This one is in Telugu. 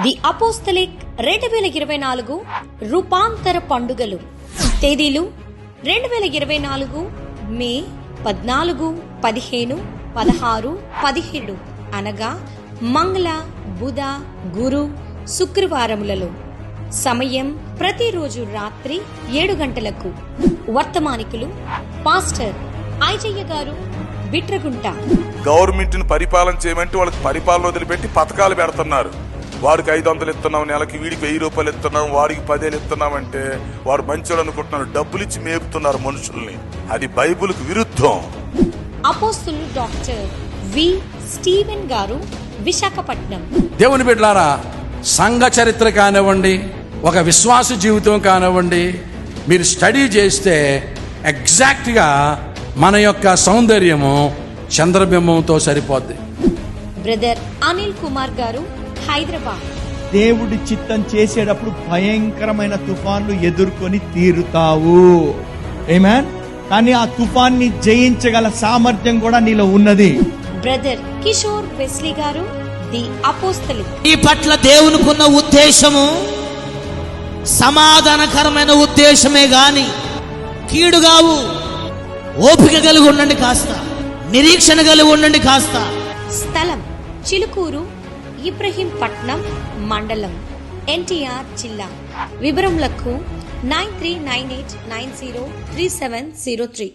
ది అపోస్తలిక్ రెండు వేల ఇరవై నాలుగు రూపాంతర పండుగలు. తేదీలు రెండు వేల ఇరవై నాలుగు మే పద్నాలుగు పదిహేను పదహారు పదిహేడు అనగా మంగళ బుధ గురు శుక్రవారములలో. సమయం ప్రతిరోజు రాత్రి ఏడు గంటలకు. వర్తమానికులు పాస్టర్ ఐజయ్య గారు బిట్రగుంట. గవర్నమెంట్ను పరిపాలన చేయమంటే వాళ్ళకి పరిపాలన వదిలిపెట్టి పథకాలు పెడుతున్నారు. వాడికి ఐదు వందలు ఇస్తున్నాం నెలకి వీడికి వెయ్యి రూపాయలు ఇస్తున్నాం వాడికి పదేలు ఇస్తున్నాం అంటే వాడు మంచోడు అనుకుంటున్నారు డబ్బులు ఇచ్చి మేపుతున్నారు మనుషుల్ని. అది బైబిల్కి విరుద్ధం. అపోస్తులు డాక్టర్ వి స్టీవెన్ గారు విశాఖపట్నం. దేవుని బిడ్డలారా సంఘ చరిత్ర కానివ్వండి ఒక విశ్వాస జీవితం కానివ్వండి మీరు స్టడీ చేస్తే ఎగ్జాక్ట్గా మన యొక్క సౌందర్యము చంద్రబింబంతో సరిపోద్ది. బ్రదర్ అనిల్ కుమార్ గారు హైదరాబాద్. దేవుడి చిత్తం చేసేటప్పుడు భయంకరమైన తుఫాన్లు ఎదుర్కొని తీరుతావు. ఏమాన్ కానీ ఆ తుఫాన్ని జయించగల సామర్థ్యం కూడా నీలో ఉన్నది. బ్రదర్ కిషోర్ వెస్లీ గారు ది అపోస్తలిక్ ఈ పట్ల దేవునికున్న ఉద్దేశము సమాధానకరమైన ఉద్దేశమే గాని కీడుగావు ఓపిక కలిగి ఉండండి కాస్త. నిరీక్షణ కలిగి ఉండండి కాస్త. స్థలం చిలుకూరు ఇబ్రహీంపట్నం మండలం ఎన్టీఆర్ జిల్లా. వివరములకు nine three nine eight nine zero three seven zero three.